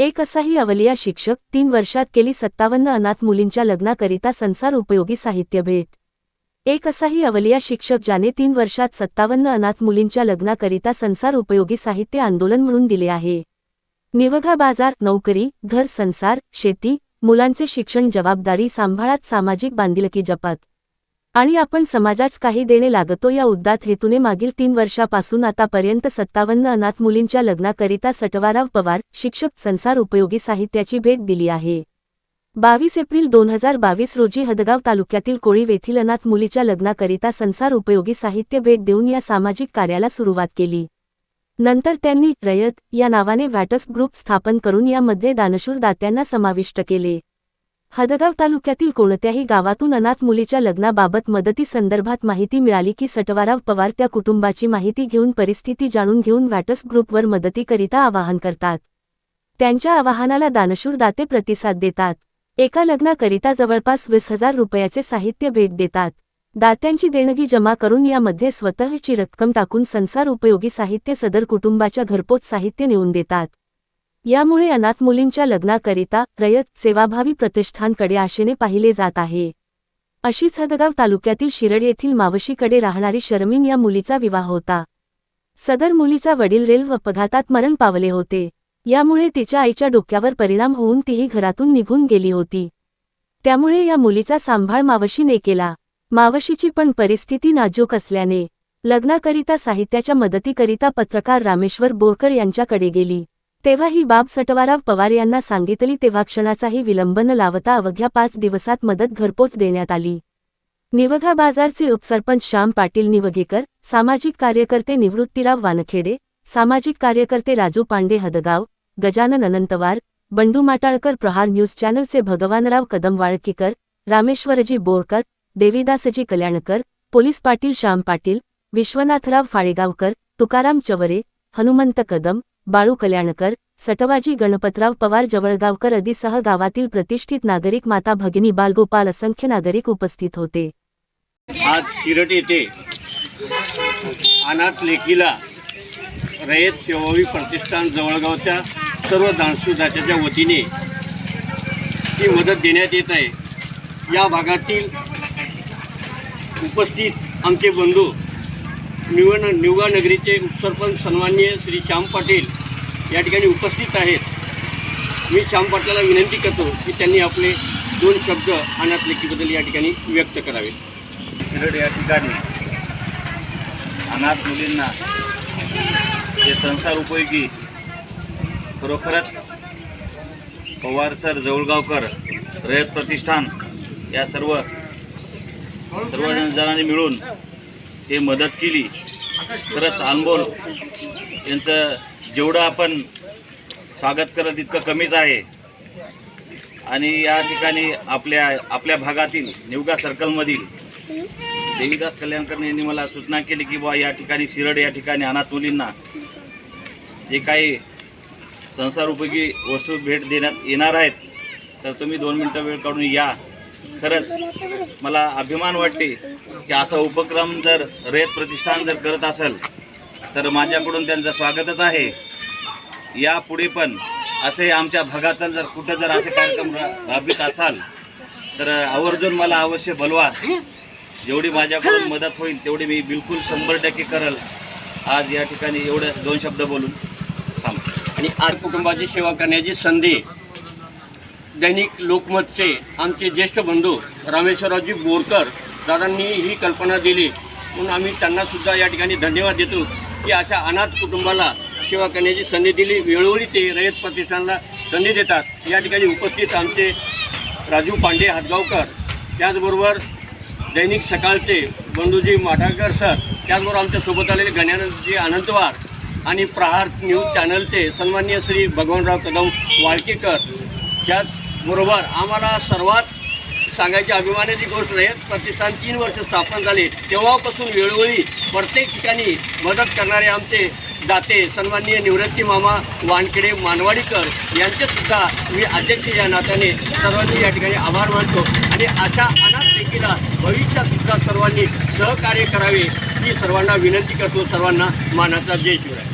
एक असाही अवलिया शिक्षक तीन वर्षात केली सत्तावन्न अनाथ मुलींच्या लग्नाकरिता संसार उपयोगी साहित्य भेट. एक असाही अवलिया शिक्षक ज्याने तीन वर्षात सत्तावन्न अनाथ मुलींच्या लग्नाकरिता संसार उपयोगी साहित्य आंदोलन म्हणून दिले आहे. निवघा बाजार नोकरी घर संसार शेती मुलांचे शिक्षण जबाबदारी सांभाळात सामाजिक बांधिलकी जपात. आणि आपण समाजाच काही देणे लागतो या उद्दात हेतूने मागील तीन वर्षापासून आतापर्यंत सत्तावन्न अनाथ मुलींच्या लग्नाकरिता सटवाराव पवार शिक्षक संसार उपयोगी साहित्याची भेट दिली आहे. बावीस एप्रिल दोन हजार बावीस रोजी हदगाव तालुक्यातील कोळी येथील अनाथ मुलीच्या लग्नाकरिता संसार उपयोगी साहित्य भेट देऊन या सामाजिक कार्याला सुरुवात केली. नंतर त्यांनी रयत या नावाने व्हॅटस ग्रुप स्थापन करून यामध्ये दानशूर दात्यांना समाविष्ट केले. हदगाव तालुक्यातील कोणत्याही गावातून अनाथ मुलीच्या लग्नाबाबत मदती संदर्भात माहिती मिळाली की सटवाराव पवार त्या कुटुंबाची माहिती घेऊन परिस्थिती जाणून घेऊन व्हॅटस ग्रुपवर मदतीकरिता आवाहन करतात. त्यांच्या आवाहनाला दानशूर दाते प्रतिसाद देतात. एका लग्नाकरिता जवळपास वीस हजार रुपयाचे साहित्य भेट देतात. दात्यांची देणगी जमा करून यामध्ये स्वतःची रक्कम टाकून संसार उपयोगी साहित्य सदर कुटुंबाच्या घरपोच साहित्य नेऊन देतात. यामुळे अनाथ मुलींच्या लग्नाकरिता रयत सेवाभावी प्रतिष्ठानकडे आशेने पाहिले जात आहे. अशीच हदगाव तालुक्यातील शिरड येथील मावशीकडे राहणारी शर्मिन या मुलीचा विवाह होता. सदर मुलीचा वडील रेल्व अपघातात मरण पावले होते. यामुळे तिच्या आईच्या डोक्यावर परिणाम होऊन तीही घरातून निघून गेली होती. त्यामुळे या मुलीचा सांभाळ मावशीने केला. मावशीची पण परिस्थिती नाजूक असल्याने लग्नाकरिता साहित्याच्या मदतीकरिता पत्रकार रामेश्वर बोरकर यांच्याकडे गेली. तेव्हा ही बाब सटवाराव पवार यांना सांगितली तेव्हा क्षणाचाही विलंब न लावता अवघ्या पाच दिवसात मदत घरपोच देण्यात आली. निवघा बाजारचे उपसरपंच श्याम पाटील निवघेकर सामाजिक कार्यकर्ते निवृत्तीराव वानखेडे सामाजिक कार्यकर्ते राजू पांडे हदगाव गजानन अनंतवार बंडू माटाळकर प्रहार न्यूज चॅनलचे भगवानराव कदम वाळकीकर रामेश्वरजी बोरकर देवीदासजी कल्याणकर पोलीस पाटील श्याम पाटील विश्वनाथराव फाळेगावकर तुकाराम चवरे हनुमंत कदम बाळू कल्याणकर सटवाजी गणपतराव पवार जवळगावकर आदीसह गावातील प्रतिष्ठित नागरिक माता भगिनी बालगोपाल असंख्य नागरिक उपस्थित होते. आज शिरट येथे अनाथ लेकीला रयत सेवावी प्रतिष्ठान जवळगावच्या सर्व दानशुदाच्या वतीने ही मदत देण्यात येत आहे. या भागातील उपस्थित आमचे बंधू निवड निवगा नगरीचे उपसरपंच सन्माननीय श्री श्याम पाटील या ठिकाणी उपस्थित आहेत. मी श्याम पाटलाला विनंती करतो की त्यांनी आपले दोन शब्द अनाथ लेकीबद्दल या ठिकाणी व्यक्त करावे शिरड या ठिकाणी अनाथ मुलींना जे संसार उपयोगी खरोखरच पवार सर जवळगावकर रयत प्रतिष्ठान या सर्व सर्व जणांनी मिळून हे मदत केली. खरंच अनमोल यांचं जेवढं आपण स्वागत करत इतकं कमीच आहे. आणि या ठिकाणी आपल्या आपल्या भागातील निवगा सर्कलमधील देवीदास कल्याणकर यांनी मला सूचना केली की बुवा या ठिकाणी शिरड या ठिकाणी अनाथ मुलींना जे काही संसार उपयोगी वस्तू भेट देण्यात येणार आहेत तर तुम्ही दोन मिनटं वेळ काढून या. खरंच मला अभिमान वाटते की असा उपक्रम जर रयत प्रतिष्ठान जर करत असेल तर माझ्याकडून त्यांचं स्वागतच आहे. यापुढे पण असे आमच्या भागात जर कुठं जर असे कार्यक्रम राबवित असाल तर आवर्जून मला अवश्य बोलवा. जेवढी माझ्याकडून मदत होईल तेवढी मी बिलकुल शंभर टक्के करल. आज या ठिकाणी एवढं दोन शब्द बोलून थांब. आणि आज कुटुंबाची सेवा करण्याची संधी दैनिक लोकमतचे आमचे ज्येष्ठ बंधू रामेश्वररावजी बोरकर दादांनी ही कल्पना दिली. म्हणून आम्ही त्यांनासुद्धा या ठिकाणी धन्यवाद देतो. की अशा अनाथ कुटुंबाला सेवा करण्याची संधी दिली. वेळोवेळी ते रयत प्रतिष्ठानला संधी देतात. या ठिकाणी उपस्थित आमचे राजू पांडे हातगावकर त्याचबरोबर दैनिक सकाळचे बंधूजी माठाकर सर त्याचबरोबर आमच्यासोबत आलेले गण्यानंदजी आनंदवार आणि प्रहार न्यूज चॅनलचे सन्मान्य श्री भगवानराव कदम वाळकेकर बरोबर. आम्हाला सर्वात सांगायची अभिमानाची गोष्ट नाही प्रतिष्ठान तीन वर्ष स्थापन झाले. तेव्हापासून वेळोवेळी प्रत्येक ठिकाणी मदत करणारे आमचे दाते सन्माननीय निवृत्ती मामा वानखेडे मानवाडीकर यांचेसुद्धा मी अध्यक्ष या नात्याने सर्वांनी या ठिकाणी आभार मानतो. आणि अशा अनाथ देखीला भविष्यातसुद्धा सर्वांनी सहकार्य करावे ही सर्वांना विनंती करतो. सर्वांना मानाचा जय शिवराय.